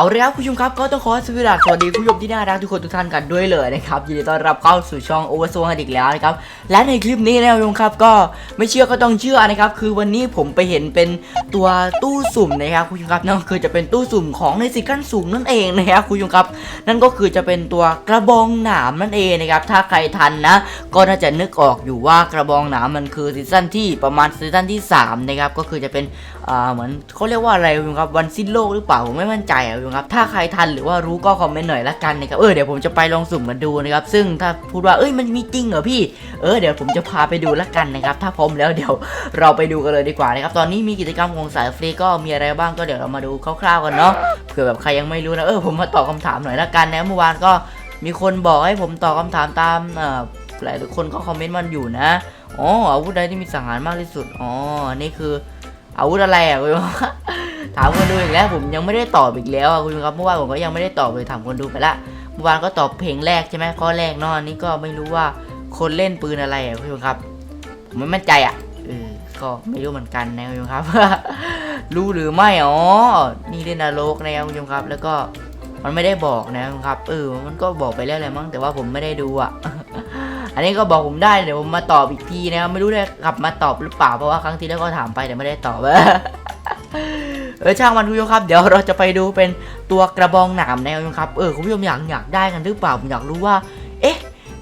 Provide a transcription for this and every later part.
เอาเลยครับคุณผู้ชมครับก็ต้องขอสวัสดีคุณผู้ชมที่น่ารักทุกคนทุกท่านกันด้วยเลยนะครับยินดีต้อนรับเข้าสู่ช่องโอเวอร์โซนอีกแล้วนะครับและในคลิปนี้นะครับคุณผู้ชมครับก็ไม่เชื่อก็ต้องเชื่อนะครับคือวันนี้ผมไปเห็นเป็นตัวตู้สุ่มนะครับคุณผู้ชมครับนั่นก็คือจะเป็นตู้สุ่มของในสิขั้นสูงนั่นเองนะครับคุณผู้ชมครับ นั่นก็คือจะเป็นตัวกระบองหนามนั่นเองนะครับถ้าใครทันนะก็น่าจะนึกออกอยู่ว่ากระบองหนามมันคือซีซั่นที่ประมาณซีซั่นที่สามนะครับก็คือจะเป็นอ่าเหมือนเขาเรียกว่าอะไรคุณครับวันสิ้นโลกหรือเปล่าผมไม่มั่นใจอะคุณครับ ถ้าใครทันหรือว่ารู้ก็คอมเมนต์หน่อยละกันนะครับ เออเดี๋ยวผมจะไปลองสุ่มกันดูนะครับ ซึ่งถ้าพูดว่าเอ้ยมันมีจริงเหรอพี่ เออเดี๋ยวผมจะพาไปดูละกันนะครับ ถ้าพร้อมแล้วเดี๋ยวเราไปดูกันเลยดีกว่านะครับ ตอนนี้มีกิจกรรมของสายฟรีก็มีอะไรบ้างก็เดี๋ยวเรามาดูคร่าวๆกันเนาะ เผื่อแบบใครยังไม่รู้นะ เออผมมาตอบคำถามหน่อยละกันนะเมื่อวานก็มีคนบอกให้ผมตอบคำถามตามเอ่อหลายคนก็คอมเมนต์มันอยู่นะอ๋ออาวุธใดที่มีสังหารมากที่สุด อ๋อ นี่คืออาวุธอะไรอะ ถามคนดูอีกแล้ว ผมยังไม่ได้ตอบอีกแล้วคุณผู้ชมครับเมื่อวานผมก็ยังไม่ได้ตอบเลยถามคนดูไปละเมื่อวานก็ตอบเพลงแรกใช่ไหมข้อแรกเนาะอันนี้ก็ไม่รู้ว่าคนเล่นปืนอะไรอะคุณผู้ชมครับ ผมไม่มั่นใจอะเออก็ไม่รู้เหมือนกันนะคุณผู้ชมครับ รู้หรือไม่อ๋อ นี่เล่นนรกนะครับคุณผู้ชมครับ แล้วก็มันไม่ได้บอกนะคุณผู้ชมครับ เออ มันก็บอกไปแล้วแหละมั้งแต่ว่าผมไม่ได้ดูอะ อันนี้ก็บอกผมได้เดี๋ยวผมมาตอบอีกทีนะครับไม่รู้ได้กลับมาตอบหรือเปล่าเพราะว่าครั้งที่แล้วก็ถามไปแต่ไม่ได้ตอบ เออช่างมันคุณผู้ชมครับ เดี๋ยวเราจะไปดูเป็นตัวกระบองหนามนะครับเออคุณผู้ชมอยากอยากได้กันหรือเปล่าผมอยากรู้ว่า เอ๊ะ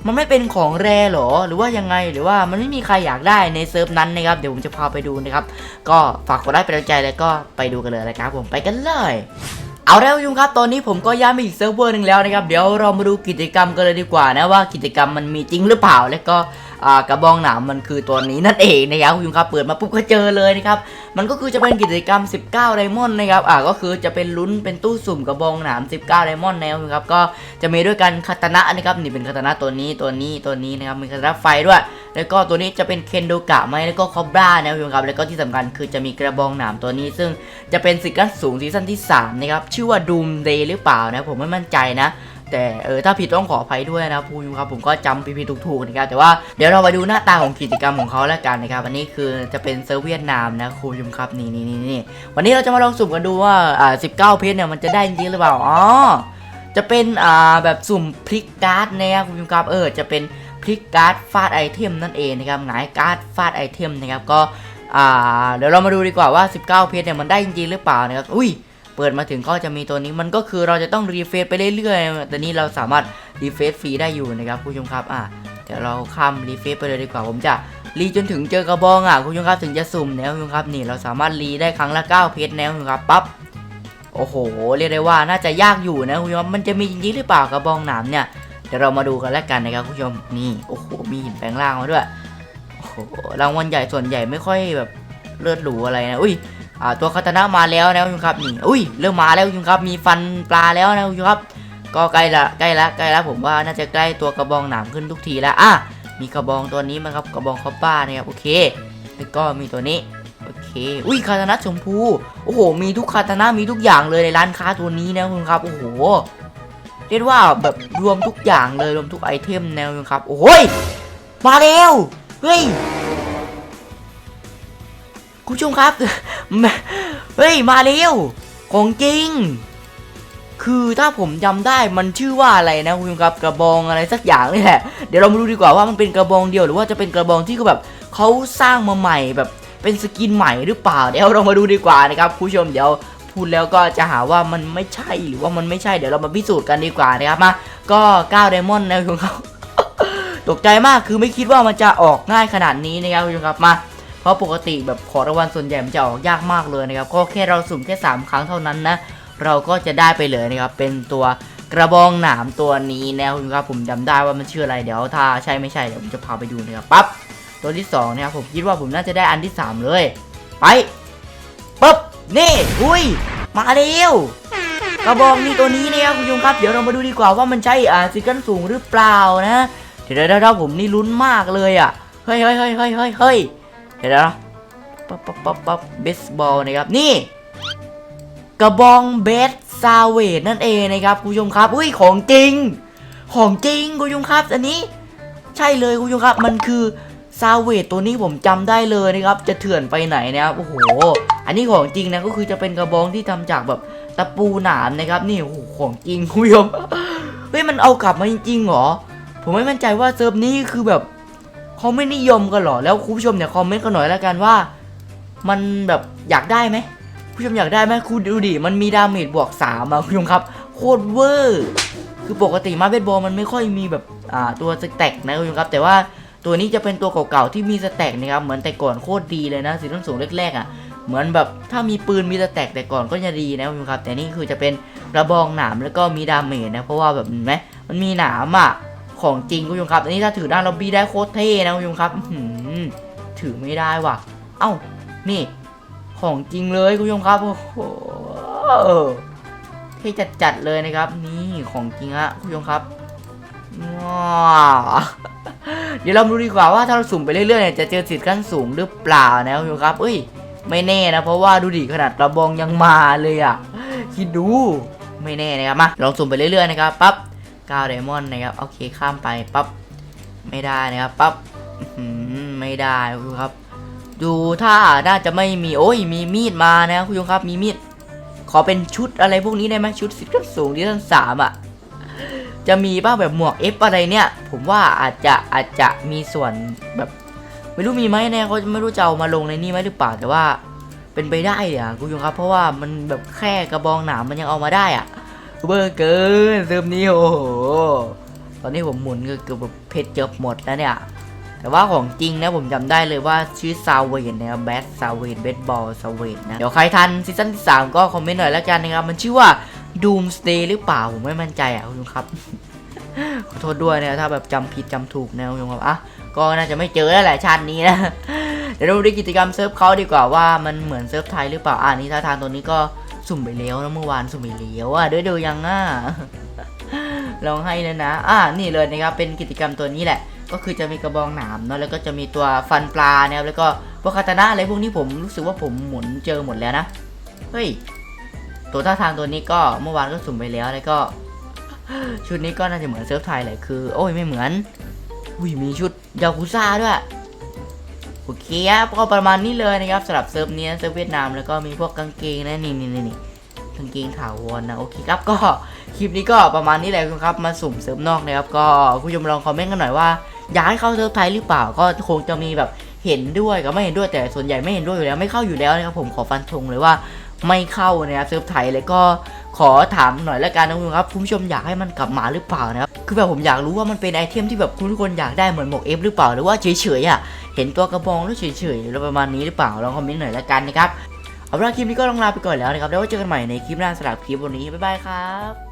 มันไม่เป็นของแรหรอ หรือว่ายังไงหรือว่ามันไม่มีใครอยากได้ในเซิร์ฟนั้นนะครับเดี๋ยวผมจะพาไปดูนะครับ ก็ฝากกดไลค์เป็นกำลังใจแล้วก็ไปดูกันเลยนะครับผมไปกันเลยเอาแล้วคุณครับตอนนี้ผมก็ย้ายมาอีกเซิร์ฟเวอร์หนึ่งแล้วนะครับ เดี๋ยวเรามาดูกิจกรรมกันเลยดีกว่านะว่ากิจกรรมมันมีจริงหรือเปล่า แล้วก็ กระบองหนามมันคือตัวนี้นั่นเองนะครับคุณผู้ชมครับเปิดมาปุ๊บก็เจอเลยนะครับมันก็คือจะเป็นกิจกรรม 19 ไดมอนด์นะครับอ่าก็คือจะเป็นลุ้นเป็นตู้สุ่มกระบองหนาม 19 ไดมอนด์นะครับคุณครับก็จะมีด้วยกันคาตานะนะครับนี่เป็นคาตานะตัวนี้ตัวนี้ตัวนี้นะครับมีคาตานะไฟด้วย แล้วก็ตัวนี้จะเป็นเคนโดกะไหมแล้วก็คอบรานะครับคุณผู้ชมครับแล้วก็ที่สำคัญคือจะมีกระบองหนามตัวนี้ ซึ่งจะเป็นสิทธิ์ขั้นสูงซีซั่นที่3นะครับชื่อว่าดูมเดย์หรือเปล่านะผมไม่มั่นใจนะ แต่เออถ้าผิดต้องขออภัยด้วยนะพูดครับผมก็จำผิดๆถูกๆนะครับแต่ว่าเดี๋ยวเราไปดูหน้าตาของกิจกรรมของเขาแล้วกันนะครับอันนี้คือจะเป็นเซิร์ฟเวียดนามนะครูยุมครับนี่นี่นี่นี่วันนี้เราจะมาลองสุ่มกันดูว่าอ่า19เพชรเนี่ยมันจะได้จริงหรือเปล่าอ๋อจะเป็นอ่าแบบสุ่มพลิกการ์ดนะครับคุณผู้ชมครับเออจะเป็นพลิกการ์ดฟาดไอเทมนั่นเองนะครับหงายการ์ดฟาดไอเทมนะครับก็อ่าเดี๋ยวเรามาดูดีกว่าว่า 19 เพชรเนี่ยมันได้จริงหรือเปล่านะครับอุ้ย เปิดมาถึงก็จะมีตัวนี้มันก็คือเราจะต้องรีเฟซไปเรื่อยๆแต่นี้เราสามารถรีเฟซฟรีได้อยู่นะครับผู้ชมครับอะเดี๋ยวเราข้ามรีเฟซไปเลยดีกว่าผมจะรีจนถึงเจอกระบองอะคุณผู้ชมครับถึงจะสุ่มแล้วคุณผู้ชมครับนี่เราสามารถรีได้ครั้งละ 9 เพชรแล้วคุณผู้ชมครับปั๊บโอ้โห เรียกได้ว่าน่าจะยากอยู่นะคุณผู้ชมมันจะมีจริงๆหรือเปล่ากระบองหนามเนี่ยเดี๋ยวเรามาดูกันแล้วกันนะครับคุณผู้ชมนี่โอ้โหมีหินแปลงร่างมาด้วยโอ้โหรางวัลใหญ่ส่วนใหญ่ไม่ค่อยแบบเลือดหรูอะไรนะอุ้ย อ่าตัวคาตานะมาแล้วนะคุณครับนี่อุ้ยเริ่มมาแล้วคุณครับมีฟันปลาแล้วนะคุณครับ ก็ใกล้ละใกล้ละใกล้ละผมว่าน่าจะใกล้ตัวกระบองหนามขึ้นทุกทีแล้วอะมีกระบองตัวนี้มั้งครับกระบองคอปป้านะครับโอเค แล้วก็มีตัวนี้โอเค อุ้ยคาตานะชมพูโอ้โห มีทุกคาตานะมีทุกอย่างเลยในร้านค้าตัวนี้นะคุณครับโอ้โหเรียกว่าแบบรวมทุกอย่างเลยรวมทุกไอเทมแนวคุณครับโอ้ยมาแล้วเฮ้ย คุณผู้ชมครับ เฮ้ย มาเร็ว ของจริง คือถ้าผมจำได้มันชื่อว่าอะไรนะคุณผู้ชมครับกระบองอะไรสักอย่างนี่แหละ เดี๋ยวเรามาดูดีกว่าว่ามันเป็นกระบองเดียวหรือว่าจะเป็นกระบองที่เขาแบบเขาสร้างมาใหม่แบบเป็นสกินใหม่หรือเปล่า เดี๋ยวเรามาดูดีกว่านะครับคุณผู้ชมเดี๋ยวพูดแล้วก็จะหาว่ามันไม่ใช่หรือว่ามันไม่ใช่เดี๋ยวเรามาพิสูจน์กันดีกว่านะครับมาก็9ไดมอนด์นะคุณผู้ชมครับตกใจมากคือไม่คิดว่ามันจะออกง่ายขนาดนี้นะครับคุณผู้ชมครับมา เพราะปกติแบบขอรางวัลส่วนใหญ่มันจะออกยากมากเลยนะครับ ก็แค่เราสุ่มแค่ 3 ครั้งเท่านั้นนะ เราก็จะได้ไปเลยนะครับ เป็นตัวกระบองหนามตัวนี้นะครับผมจำได้ว่ามันชื่ออะไรเดี๋ยวถ้าใช่ไม่ใช่เดี๋ยวผมจะพาไปดูนะครับปั๊บตัวที่2นะครับผมคิดว่าผมน่าจะได้อันที่ 3 เลย ไปปั๊บนี่อุ้ยมาเร็วกระบองนี่ตัวนี้นะครับคุณผู้ชมครับเดี๋ยวเรามาดูดีกว่าว่ามันใช่อ่าซิกันสูงหรือเปล่านะเดี๋ยวเดี๋ยวเดี๋ยวผมนี่ลุ้นมากเลยอะเฮ้ยเฮ้ยเฮ้ยเฮ้ยเฮ้ย เฮ้ยเดี๋ยวนะปั๊บปั๊บปั๊บปั๊บเบสบอลนะครับ นี่ กระบองเบสซาเวดนั่นเองนะครับคุณผู้ชมครับ อุ้ยของจริง ของจริงคุณผู้ชมครับ อันนี้ ใช่เลยคุณผู้ชมครับ มันคือซาเวดตัวนี้ผมจำได้เลยนะครับ จะเถื่อนไปไหนนะครับ โอ้โห อันนี้ของจริงนะก็คือจะเป็นกระบองที่ทำจากแบบตะปูหนามนะครับ นี่โอ้โหของจริงคุณผู้ชมเฮ้ยมันเอากลับมาจริงๆเหรอ ผมไม่มั่นใจว่าเซิร์ฟนี้คือแบบ เขาไม่นิยมกันหรอ แล้วคุณผู้ชมเนี่ยคอมเมนต์กันหน่อยแล้วกันว่า มันแบบอยากได้ไหมผู้ชมอยากได้ไหมคุณดูดิ มันมีดาเมจบวกสามอะคุณผู้ชมครับ โคตรเวอร์ คือปกติมาเบสบอลมันไม่ค่อยมีแบบอ่าตัวสแต็กนะคุณผู้ชมครับ แต่ว่าตัวนี้จะเป็นตัวเก่าๆที่มีสแต็กนะครับ เหมือนแต่ก่อนโคตรดีเลยนะสีต้นสูงแรกๆอะเหมือนแบบถ้ามีปืนมีสแต็กแต่ก่อนก็จะดีนะคุณผู้ชมครับ แต่นี่คือจะเป็นกระบองหนามแล้วก็มีดาเมจนะ เพราะว่าแบบเห็นไหมมันมีหนามอะ ของจริงคุณผู้ชมครับอันนี้ถ้าถือด้านล็อบบี้ได้โคตรเท่นะคุณผู้ชมครับถือไม่ได้ว่ะ เอ้า นี่ ของจริงเลยคุณผู้ชมครับโอ้โหเท่จัดๆเลยนะครับ นี่ของจริงฮะคุณผู้ชมครับว้าเดี๋ยวเรามาดูดีกว่าว่าถ้าเราสุ่มไปเรื่อยๆเนี่ยจะเจอสิทธิ์ขั้นสูงหรือเปล่านะคุณผู้ชมครับ เอ้ย ไม่แน่นะ เพราะว่าดูดิขนาดกระบองยังมาเลยอะ คิดดูไม่แน่นะครับมาลองสุ่มไปเรื่อยๆนะครับปั๊บ 9ไดมอนด์นะครับโอเคข้ามไปปั๊บไม่ได้นะครับปั๊บไม่ได้คุณครับ ดูถ้าน่าจะไม่มีโอ้ยมีมีดมานะครับคุณผู้ชมครับมีมีดขอเป็นชุดอะไรพวกนี้ได้ไหมชุดสิบสูงที่ท่านสามอะจะมีบ้างแบบหมวกเอฟอะไรเนี่ย ผมว่าอาจจะอาจจะมีส่วนแบบไม่รู้มีไหมนี่ยเขาไม่รู้จะเอามาลงในนี่ไหมหรือเปล่าแต่ว่าเป็นไปได้อะคุณผู้ชมครับ เพราะว่ามันแบบแค่กระบองหนามมันยังเอามาได้อะ เบอร์เกินเติมนี้โอ้โห ตอนนี้ผมหมุนเกือบแบบเพชรเจอบหมดแล้วเนี่ย แต่ว่าของจริงนะผมจำได้เลยว่าชื่อซาวเวนนะครับแบทซาวเวนเบสบอลซาวเวนนะ เดี๋ยวใครทันซีซั่นที่3ก็คอมเมนต์หน่อยแล้วกันนะครับ มันชื่อว่า Doomsday หรือเปล่า ผมไม่มั่นใจอะคุณครับ ขอโทษด้วยนะถ้าแบบจำผิดจำถูกนะคุณครับอะก็น่าจะไม่เจอแล้วแหละชาตินี้นะ เดี๋ยวเราดูกิจกรรมเซิร์ฟเขาดีกว่าว่ามันเหมือนเซิร์ฟไทยหรือเปล่าอ่านี่ท่าทางตัวนี้ก็ สุ่มไปแล้วนะเมื่อวานสุ่มไปแล้วอะด้วยดูยังอะลองให้เลยนะ อ่านี่เลยนะครับ เป็นกิจกรรมตัวนี้แหละ ก็คือจะมีกระบองหนามเนาะ แล้วก็จะมีตัวฟันปลานะครับ แล้วก็พวกคาตานะอะไรพวกนี้ผมรู้สึกว่าผมหมุนเจอหมดแล้วนะ เฮ้ย ตัวท่าทางตัวนี้ก็เมื่อวานก็สุ่มไปแล้ว แล้วก็ ชุดนี้ก็น่าจะเหมือนเซิร์ฟไทยแหละ คือ โอ้ยไม่เหมือนอุ้ยมีชุดยากุซ่าด้วย โอเคครับก็ประมาณนี้เลยนะครับสำหรับเซิร์ฟเนี้ยเซิร์ฟเวียดนามแล้วก็มีพวกกางเกงนะนี่นี่นี่กางเกงถาวรนะโอเคครับก็คลิปนี้ก็ประมาณนี้แหละครับมาสุ่มเซิร์ฟนอกนะครับก็ผู้ชมลองคอมเมนต์กันหน่อยว่าอยากให้เข้าเซิร์ฟไทยหรือเปล่าก็คงจะมีแบบเห็นด้วยกับไม่เห็นด้วยแต่ส่วนใหญ่ไม่เห็นด้วยอยู่แล้วไม่เข้าอยู่แล้วนะครับผมขอฟันธงเลยว่าไม่เข้านะครับเซิร์ฟไทยเลยก็ขอถามหน่อยแล้วกันนะคุณครับคุณผู้ชมอยากให้มันกลับมาหรือเปล่านะครับคือแบบผมอยากรู้ว่ามันเป็นไอเทมที่แบบทุกคนอยากได้เหมือนหมวกเอฟหรือเปล่าหรือว่าเฉยๆอะ เห็นตัวกระบองแล้วเฉยๆหรือประมาณนี้หรือเปล่าลองคอมเมนต์หน่อยละกันนะครับเอาเป็นว่าคลิปนี้ก็ต้องลาไปก่อนแล้วนะครับแล้วไว้เจอกันใหม่ในคลิปหน้าสำหรับคลิปวันนี้บ๊ายบายครับ